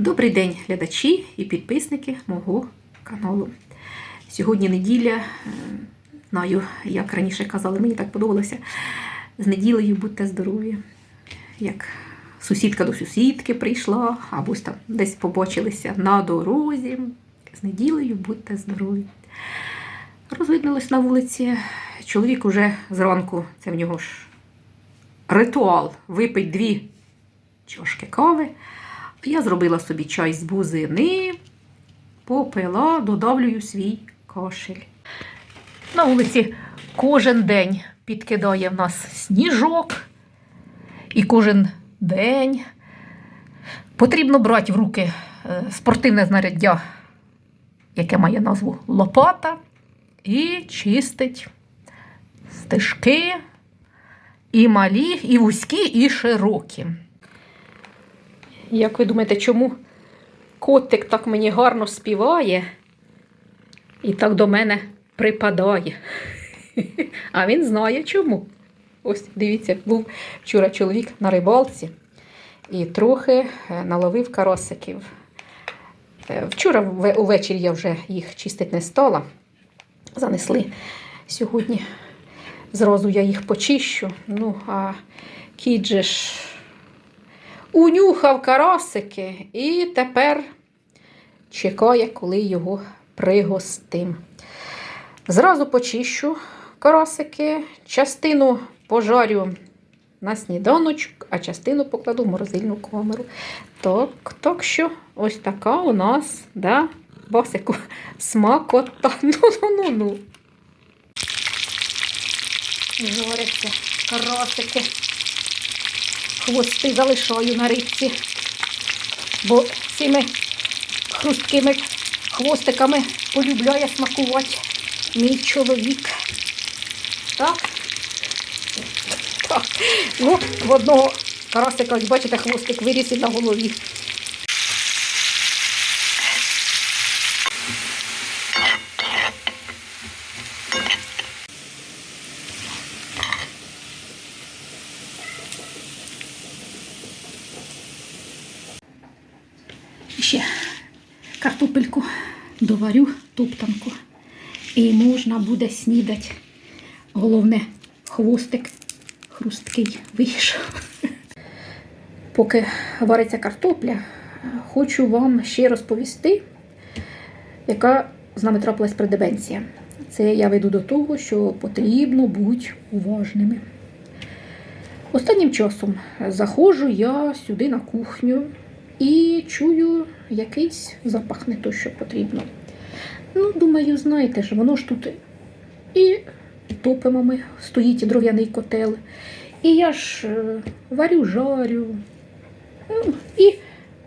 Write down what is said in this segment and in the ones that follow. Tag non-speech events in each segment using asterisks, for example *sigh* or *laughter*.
Добрий день, глядачі і підписники мого каналу. Сьогодні неділя. е, Знаю, як раніше казали, мені так подобалося. З неділею будьте здорові. Як сусідка до сусідки прийшла, або там десь побачилися на дорозі. З неділею будьте здорові. Розвиднилось на вулиці. Чоловік уже зранку, це в нього ж ритуал, випить дві чашки кави. Я зробила собі чай з бузини, попила, додавлюю свій кашель. На вулиці кожен день підкидає в нас сніжок, і кожен день потрібно брати в руки е, спортивне знаряддя, яке має назву лопата, і чистить стежки і малі, і вузькі, і широкі. Як ви думаєте, чому котик так мені гарно співає і так до мене припадає? *laughs* А він знає чому. Ось дивіться, був вчора чоловік на рибалці і трохи е, наловив карасиків. Е, Вчора увечері я вже їх чистити не стала. Занесли сьогодні. Зразу я їх почищу. Ну, а кіт же ж унюхав карасики і тепер чекає, коли його пригостим. Зразу почищу карасики, частину пожарю на сніданочок, а частину покладу в морозильну камеру. Так, так що ось така у нас, да, басику, смакота. *laughs* Ну-ну-ну-ну. Жаряться карасики хвости залишаю на рибці, бо цими хрусткими хвостиками полюбляє смакувати мій чоловік. Так? Так. Ну, в одного карасика, бачите, хвостик виріс і на голові. Ще картопельку доварю топтанку. І можна буде снідати. Головне, хвостик хрусткий вийшов. Поки вариться картопля, хочу вам ще розповісти, яка з нами трапилась предебенція. Це я веду до того, що потрібно бути уважними. Останнім часом заходжу я сюди на кухню і чую якийсь запах не то, що потрібно. Ну, думаю, знаєте ж, воно ж тут і топимо ми, стоїть дров'яний котел. І я ж е, варю, жарю. Ну, І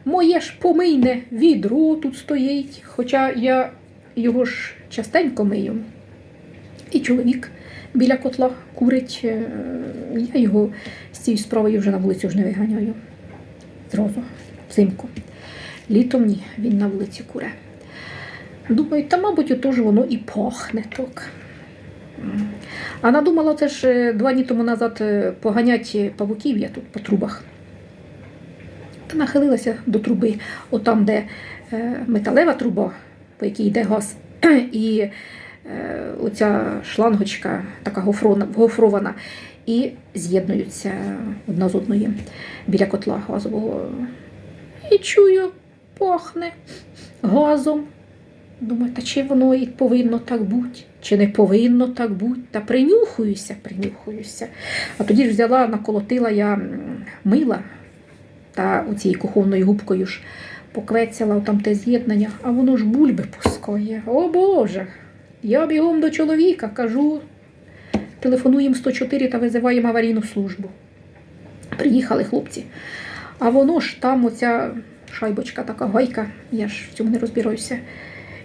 моє ж помийне відро тут стоїть, хоча я його ж частенько мию. І чоловік біля котла курить. е, Я його з цією справою вже на вулицю ж не виганяю. Зразу, взимку. Літом ні, він на вулиці куре. Думаю, та, мабуть, отож воно і пахне так. А надумала це ж е, два дні тому назад е, поганять павуків я тут по трубах. Та нахилилася до труби, отам, де е, металева труба, по якій йде газ, *clears throat* і е, оця шлангочка така гофрована, і з'єднуються одна з одної біля котла газового. І чую, пахне газом. Думаю, та чи воно і повинно так бути, чи не повинно так бути. Та принюхуюся, принюхуюся. А тоді ж взяла, наколотила я мила та оцією кухонною губкою ж поквецяла там те з'єднання, а воно ж бульби пускає. О Боже! Я бігом до чоловіка кажу, телефонуємо 104 та визиваємо аварійну службу. Приїхали хлопці. А воно ж там оця шайбочка, така гайка, я ж в цьому не розбираюся.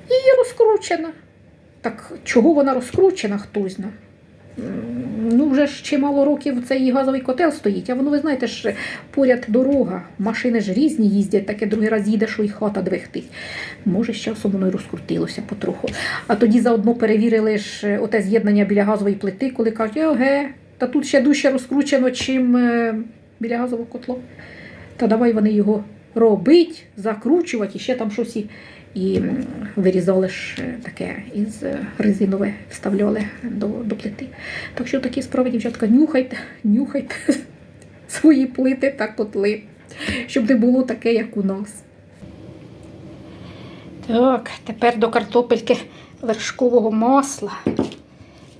І розкручена. Так чого вона розкручена, хтось зна. Ну, вже ж чимало років цей газовий котел стоїть, а воно, ви знаєте ж, поряд дорога, машини ж різні їздять, таке другий раз їде, що і хата двихтить. Може, з часом воно й розкрутилося потроху. А тоді заодно перевірили ж оте з'єднання біля газової плити, коли кажуть, оге, та тут ще дужче розкручено, чим е, біля газового котла. Та давай вони його робити, закручувати, і ще там щось і, і вирізали ж е, таке із е, резинове, вставляли до, до плити. Так що такі справи, дівчатка, нюхайте, нюхайте *laughs* свої плити та котли, щоб не було таке, як у нас. Так, тепер до картопельки вершкового масла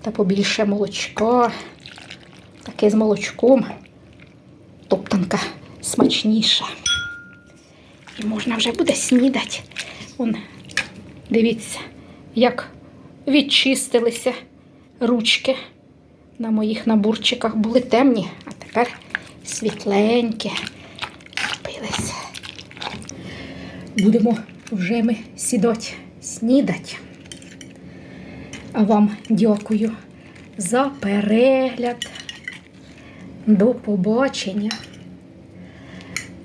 та побільше молочка. Таке з молочком. Топтанка смачніша. І можна вже буде снідати. Вон, дивіться, як відчистилися ручки на моїх набурчиках. Були темні, а тепер світленькі. Зробилися. Будемо вже ми сідати снідати. А вам дякую за перегляд. До побачення.